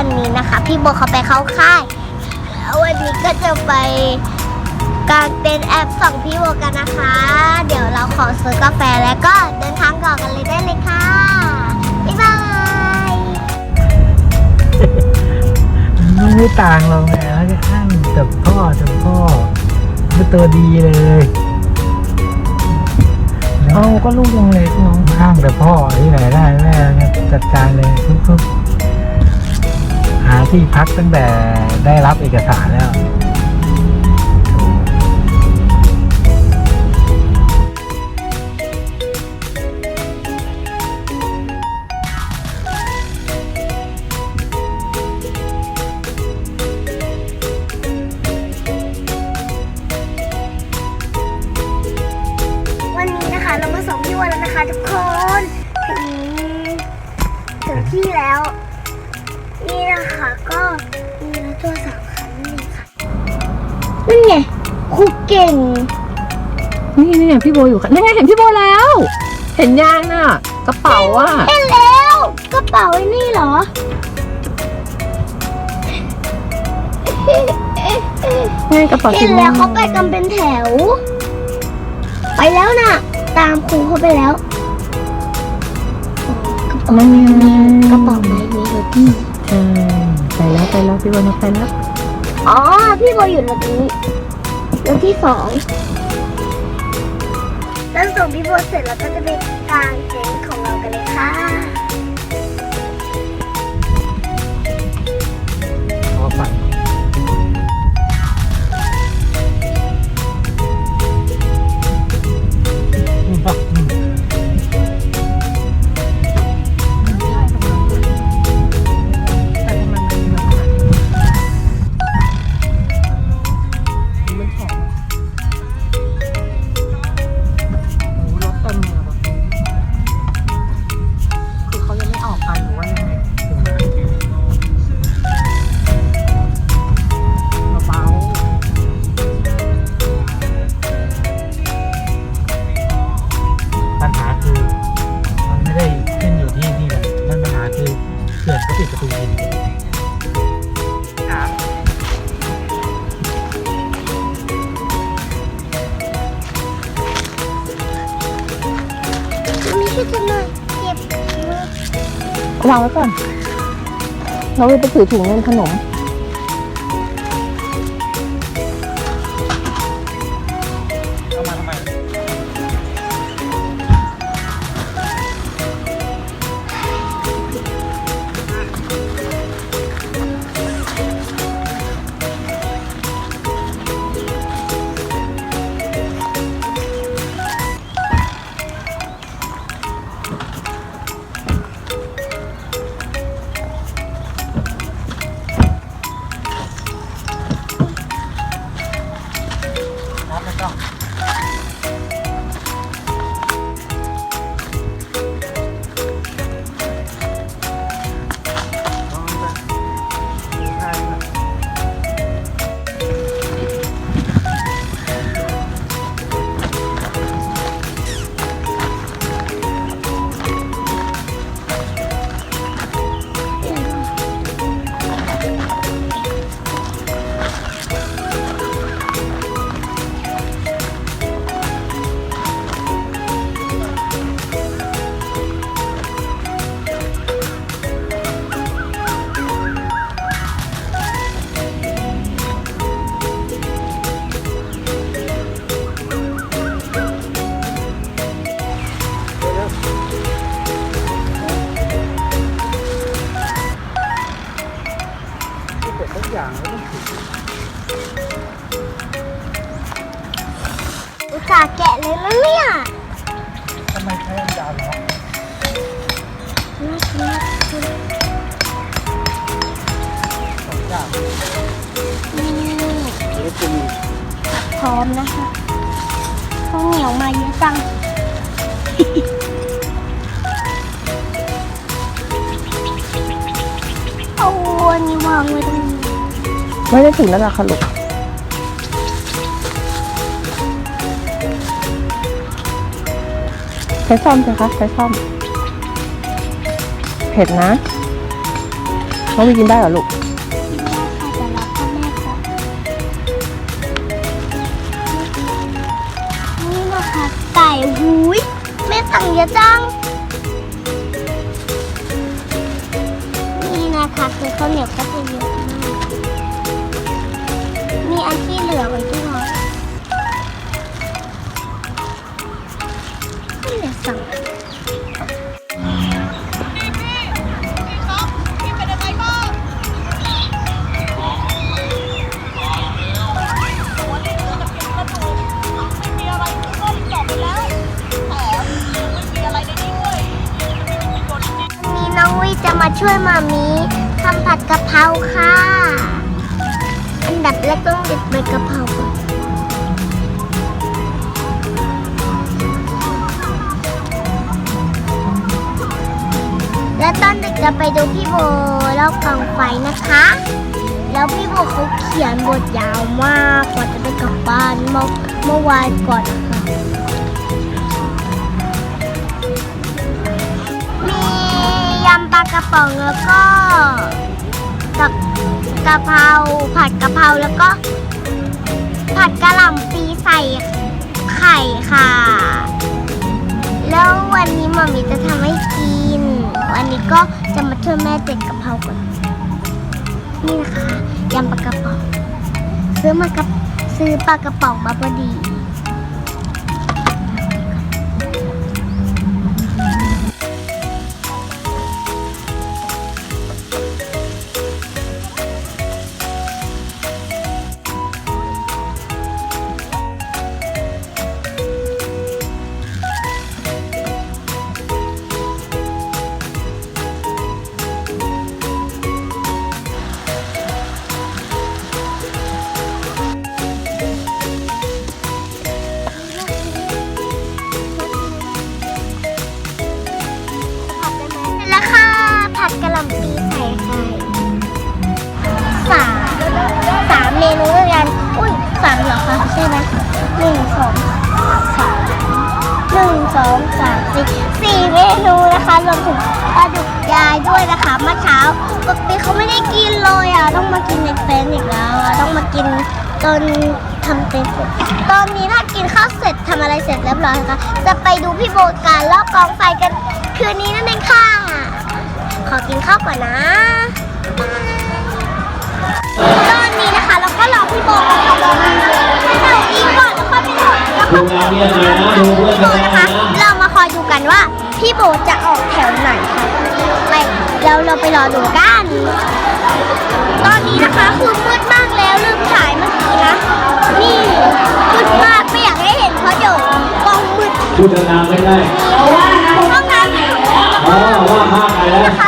ันนี้นะคะ พี่โบเขาไปเข้าค่ายวันนี้ก็จะไปกางเต็นแอปส่งพี่โบกันนะคะ เดี๋ยวเราขอซื้อกาแฟแล้วก็เดินทางต่อกันเลยได้เลยค่ะ บ๊ายบายไม่ต่างเราไงแล้วก็ข้างจับพ่อจับพ่อมันตัวดีเลยเอาก็ลูกยังเล็กน้องข้างแต่พ่อที่ไหนได้แม่จัดการเลยทุกๆ หาที่พักตั้งแต่ได้รับเอกสารแล้ว นี่นี่พี่โบอยู่ค่ะนั่นไงเห็นพี่โบแล้ว เห็นยังน่ะ กระเป๋าอะเห็นแล้วกระเป๋าไอ้นี่เหรอไงกระเป๋าเห็สีนม่แล้ววเขาไปกันเป็นแถว ไปแล้วน่ะ ตามครูเขาไปแล้วนั่นไงกระเป๋าใบนี้เลยพี่ใช่ไปแล้วไปแล้วพี่โบนะไปแล้วอ๋อพี่โบอยู่รถนี้รถที่สอง แล้วส่งพี่โบเสร็จแล้วก็จะไปกางเต็นท์ของเรากันเลยค่ะ วางไว้ก่อน เราไปถือถุงเงินขนม อย่างแล้วต้องอุตส่าห์แกะเลยนะเนี่ยทำไมใช้อันยาวเหรอน่ากินมากสองอย่างอืมเดี๋ยวจะมีพร้อมนะคะข้าวเหนียวมาเยอะจังเอาอันนี้วางไว้ตรงนี้ ไม่ได้ถึงนั่นหละค่ลุกใช้ซ่อมใสิคะใช้ซ่อม เผ็ดนะน้องวีกินได้เหรอลูกนี่นะคะไก่หูยแม่สั่งเยอะจัง นี่นะคะคือข้าวเหนียวกะ มีอันที่เหลือไว้ด้วย บกะเพราก่อนแล้วตอนเด็กจะไปดูพี่โบรอบกองไฟนะคะ แล้วพี่โบเขาเขียนบทยาวมากกว่าจะไปกลับบ้านเมื่อเมื่อวานก่อนนะคะมียำปลากระป๋องแล้วก็กับกะเพราผัดกะเพราแล้วก็ ผัดกะหล่ำปีใส่ไข่ค่ะ แล้ววันนี้หมอมีจะทำให้กิน วันนี้ก็จะมาช่วยแม่เด็ดกะเพราก่อน นี่นะคะยำปลากระป๋อง ซื้อมากระซื้อปลากระป๋องมาพอดี หนึ่งสองสามหนึ่งสองสามสี่สี่เมนูนะคะรวมถึงปลาดุกยายด้วยนะคะเมื่อเช้าปกติเขาไม่ได้กินเลยอะต้องมากินในเต็นท์อีกแล้วอะต้องมากินตอนทำเต็นท์เสร็จตอนนี้ถ้ากินข้าวเสร็จทำอะไรเสร็จเรียบร้อยนะคะจะไปดูพี่โบการรอบกองไฟกันคืนนี้นั่นเองค่ะขอกินข้าวก่อนนะตอนนี้นะคะเราก็รอพี่โบก่อนค่ะ อดแล้วก็ดูงานเนี่ยนะดูเพื่อนโบกันนะคะนะเรามาคอยดูกันว่า พี่โบจะออกแถวไหนค่ะไปเราเราไปรอดูกัน ตอนนี้นะคะคือมืดมากแล้วลืมถ่ายเมื่อกี้นะ นี่มืดมากไม่อยากให้เห็นเพราะเดี๋ยวกล้องมืดพูดนานๆไม่ได้ห้องน้ำอยู่แล้วอ๋อว่าภาคไหนแล้ว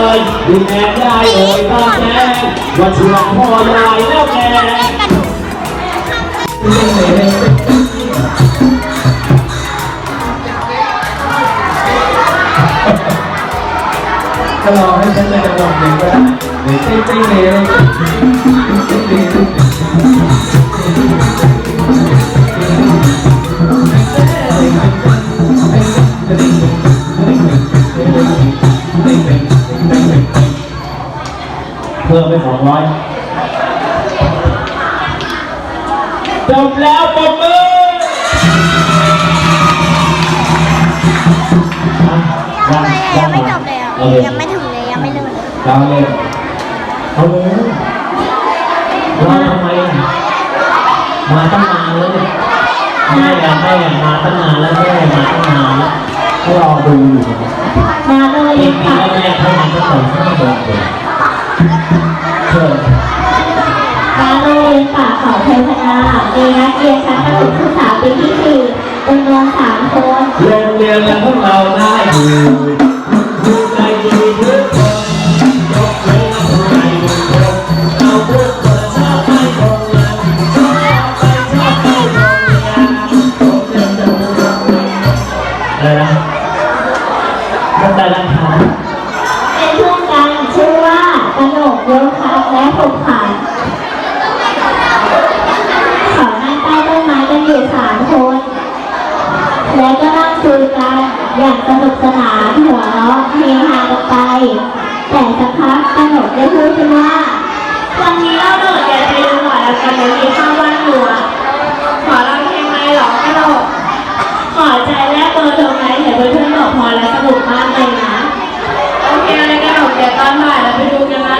เลยดูแม่ได้เลยตาแม่ว่าเชื่อพ่อลายแล้วแกเล่น กันถ้ารอให้ฉันเลยจะบอกเองก็ได้เดี๋ยวติ๊งติ๊งเลยเพิ่มไปสองร้อย จบแล้วปมมือทำไมอะยังไม่จบเลยอะยังไม่ถึงเลยยังไม่เลิกเลยดาวเลยเอาเลยมาทำไมอะมาตั้งนานแล้วเนี่ยแม่อะแม่อะมาตั้งนานแล้วแม่มาตั้งนานแล้วก็รอดูอยู่เนี่ยมาเลยจริงๆแล้วแม่เขามาตั้งแต่ห้าโมงเลยเชิญมาโรงเรียนป่าเขาเทพนามีนักเรียนชั้นประถมศึกษาปีที่สี่จำนวนสามคน โรงเรียนแล้วพวกเราได้อยู่ แล้วก็นั่งคุยกันอย่างสนุกสนานหัวเราะเฮฮากันไป แต่สักพักขนมได้พูดขึ้นว่าวันนี้เราโดดเดี่ไปดูหมอล้วกันนะมีข้าวบ้านหนูหมอลำเพลงไหมหรอกระโดขอใจแลกเบอร์โทรไหมเห็นเพื่อนบอกพอแล้วสนุกมากเลยนะ โอเคอะไรกันดเดี๋ยวตอนบ่ายเราไปดูกันนะ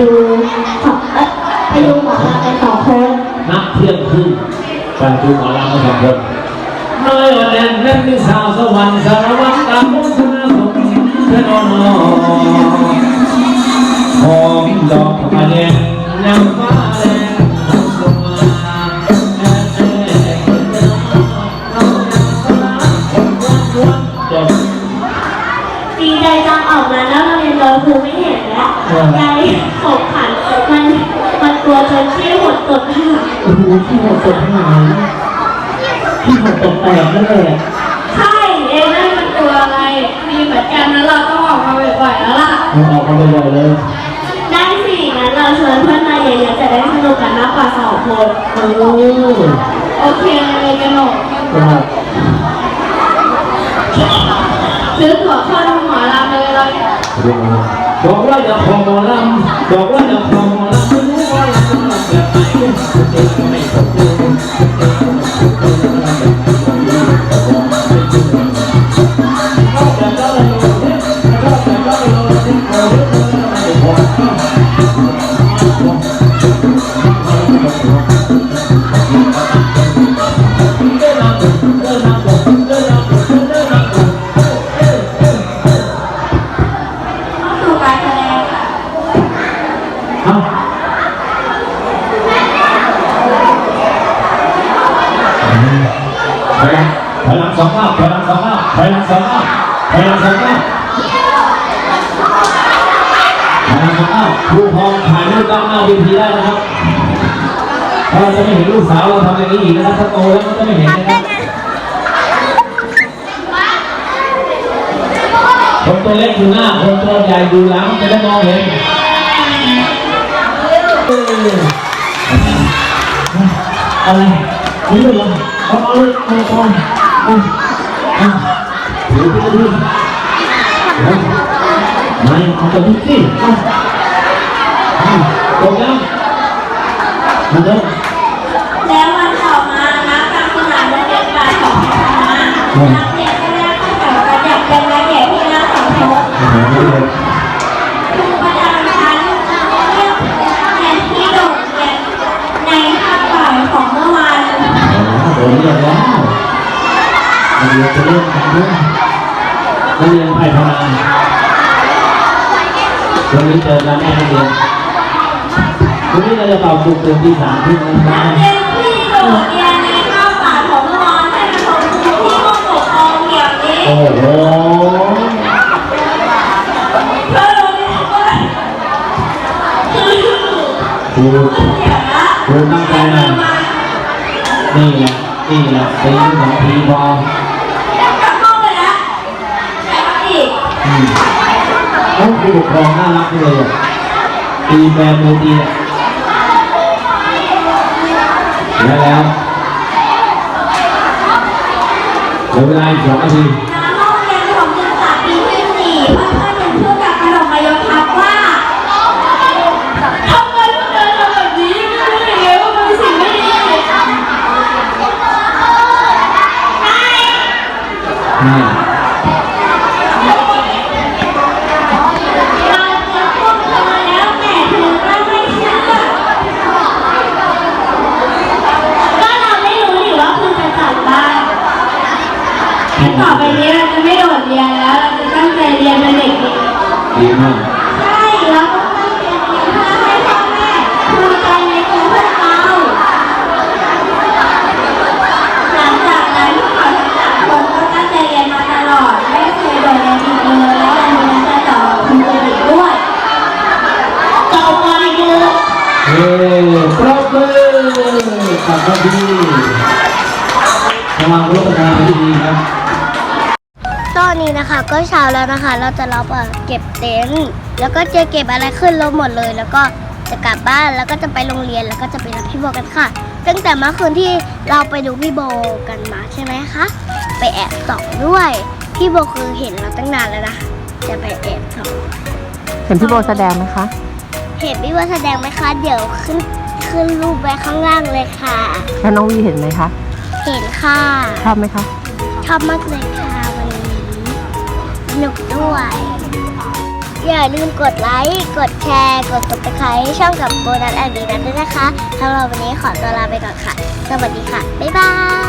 ดูเอ่อไปดูหมอลำกันสองคนนักเที่ยงคืนไปดูหมอลำกันสองคนน้อยอ่อนแอนเล่นมีสาวสวรรค์สารวัตรตามมุขนาสมเธอนอนนอนหอมดอกมะเร็งยังฟ้าแดง หักโอ้โหที่หัวตกขนาดนี้ที่หัวตกแตกนั่นแหละใช่เองนั่นมันตัวอะไรมีเหมือนกันนะเราต้องออกมาบ่อยๆแล้วล่ะมันออกมาบ่อยๆเลย ได้สิงั้นเราชวนเพื่อนมาเยอะๆจะได้สนุกกันมากกว่าสองคนโอ้โอเคเลยกันหนกครับซื้อตั๋วเข้าดูหมอลำเลยเราบอกว่าจะขอหมอลำบอกว่าจะขอหมอล แบบ อยหลังถอยหลังสองก้าวถอยหลังสองก้าวถอยหลังสองก้าวถอยหลังสองก้าวถอยหลังสองก้าวครูพองถ่ายรูปด้านหน้าเวทีได้นะครับถ้าเราจะไม่เห็นลูกสาวเราทำอย่างนี้อีกนะครับถ้าโตแล้วมันจะไม่เห็นนะครับคนตัวเล็กอยู่หน้าคนตัวใหญ่อยู่หลังจะได้มองเห็นอะไร นี่เลยเหรอเอาเอาเอาเอาเอาเอาเอาถือไปดูไม่เอาจะดูสิเอาตกแล้วมาเด้อแล้ววันต่อมานักการสนามโรงเรียนป่าของคณะนักเรียนก็ได้เข้าแถวกันอย่างเป็นระเบียบที่น่าสนใจ หาไม่เลย ครูประจำชั้นเรียกแทนที่โดดเรียนในภาคบ่ายของเมื่อวาน โดนเรียกแล้วมาเรียนจะเล่นกันด้วยนักเรียนไผ่พนันวันนี้เจอกันแน่นักเรียนวันนี้เราจะเป่าสุกตื่นที่สามที่นั่นนับ้ากนเรียนที่โดเยนในข้าวสาลีของมอญให้มาส่งครูที่ห้องปกครองอย่างนี้โอ้โหเพื่อรู้ว่าคือครูเดี๋ยวนะครูตั้งใจน่อยนี่แหละ นี่แหละเป็นของพีบอลกลับห้องเลยนะใครมาอีกอืมเขาผู้ปกครองน่ารักเลยอะตีแฟนมือตีอะแล้วแล้วเหลือเวลาอีกสองนาที ต่อไปนี้เราจะไม่โดดเรียนแล้ว เราจะตั้งใจเรียนเป็นเด็กดีดีมาก อกลับมาดีระวังรถประทานให้ดีครับ ตอนนี้นะคะก็เช้าแล้วนะคะ เราจะรับอะเก็บเต็นท์แล้วก็จะเก็บอะไรขึ้นรถหมดเลย แล้วก็จะกลับบ้านแล้วก็จะไปโรงเรียนแล้วก็จะไปรับพี่โบกันค่ะ ตั้งแต่เมื่อคืนที่เราไปดูพี่โบกันมาใช่ไหมคะไปแอบส่องด้วยพี่โบคือเห็นเราตั้งนานแล้วนะจะไปแอบส่องเห็นพี่โบแสดงไหมคะ เห็นพี่โบแสดงไหมคะ เดี๋ยวขึ้น ขึ้นรูปไว้ข้างล่างเลยค่ะ แล้วน้องวีเห็นไหมคะ เห็นค่ะ ชอบไหมคะ ชอบมากเลยค่ะวันนี้สนุกด้วย อย่าลืมกดไลค์ กดแชร์ กดติดตามช่องกับโบนัสแอนดีนัทด้วยนะคะสำหรับวันนี้ขอตัวลาไปก่อนค่ะ สวัสดีค่ะ บ๊ายบาย